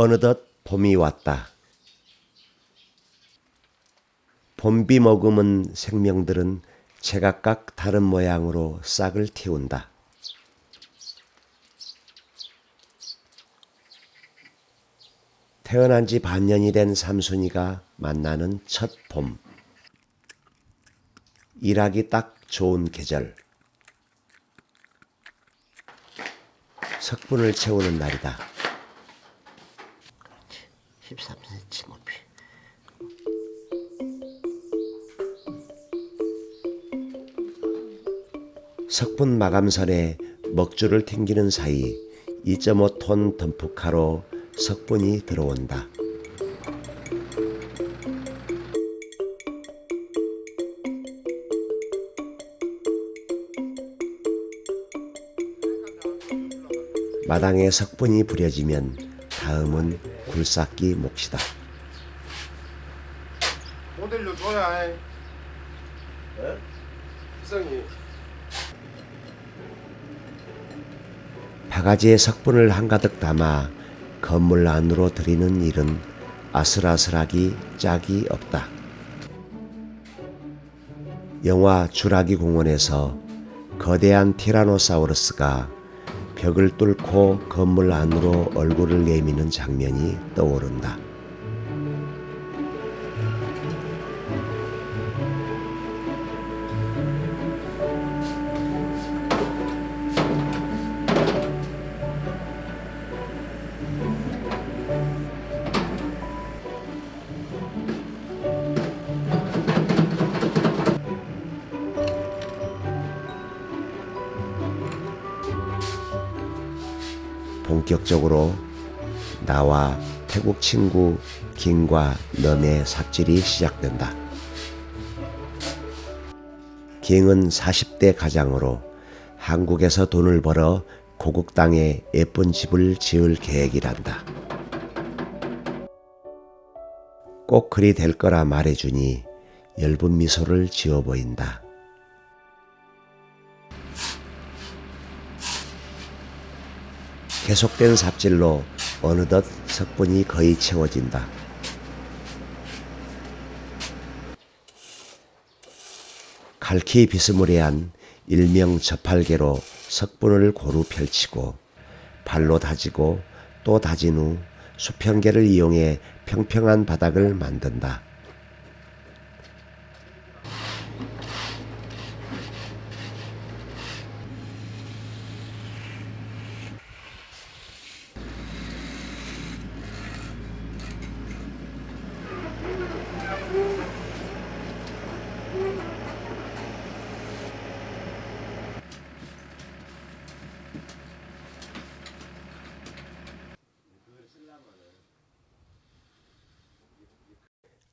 어느덧 봄이 왔다. 봄비 머금은 생명들은 제각각 다른 모양으로 싹을 틔운다. 태어난 지 반년이 된 삼순이가 만나는 첫 봄. 일하기 딱 좋은 계절. 석분을 채우는 날이다. 13cm 높이. 석분 마감선에 먹줄을 튕기는 사이 2.5톤 덤프카로 석분이 들어온다. 마당에 석분이 부려지면 다음은 굴삭기 몫이다. 모델료 줘야 해. 이상이 바가지에 석분을 한가득 담아 건물 안으로 들이는 일은 아슬아슬하기 짝이 없다. 영화 주라기 공원에서 거대한 티라노사우루스가 벽을 뚫고 건물 안으로 얼굴을 내미는 장면이 떠오른다. 본격적으로 나와 태국 친구 김과 넘의 삽질이 시작된다. 김은 40대 가장으로 한국에서 돈을 벌어 고국 땅에 예쁜 집을 지을 계획이란다. 꼭 그리 될 거라 말해주니 엷은 미소를 지어 보인다. 계속된 삽질로 어느덧 석분이 거의 채워진다. 갈키 비스무리한 일명 저팔계로 석분을 고루 펼치고 발로 다지고 또 다진 후 수평계를 이용해 평평한 바닥을 만든다.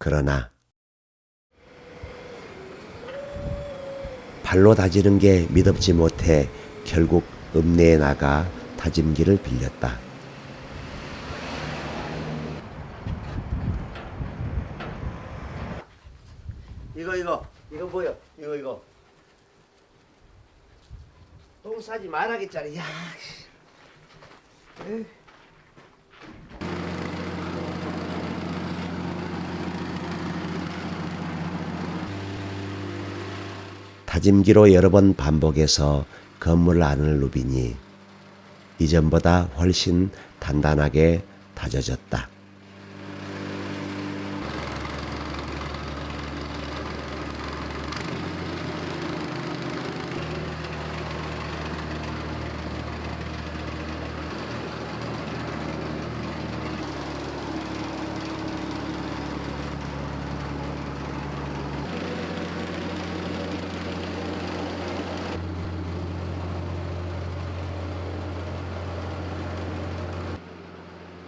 그러나 발로 다지는 게 미덥지 못해 결국 읍내에 나가 다짐기를 빌렸다. 이거 이거 이거 뭐야? 이거 이거. 똥 싸지 말아겠잖아. 야. 씨. 에이. 다짐기로 여러 번 반복해서 건물 안을 누비니 이전보다 훨씬 단단하게 다져졌다.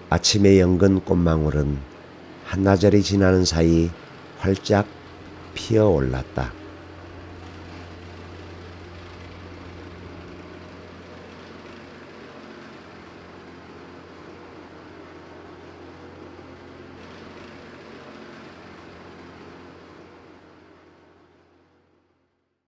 아침에 연근 꽃망울은 한나절이 지나는 사이 활짝 피어 올랐다.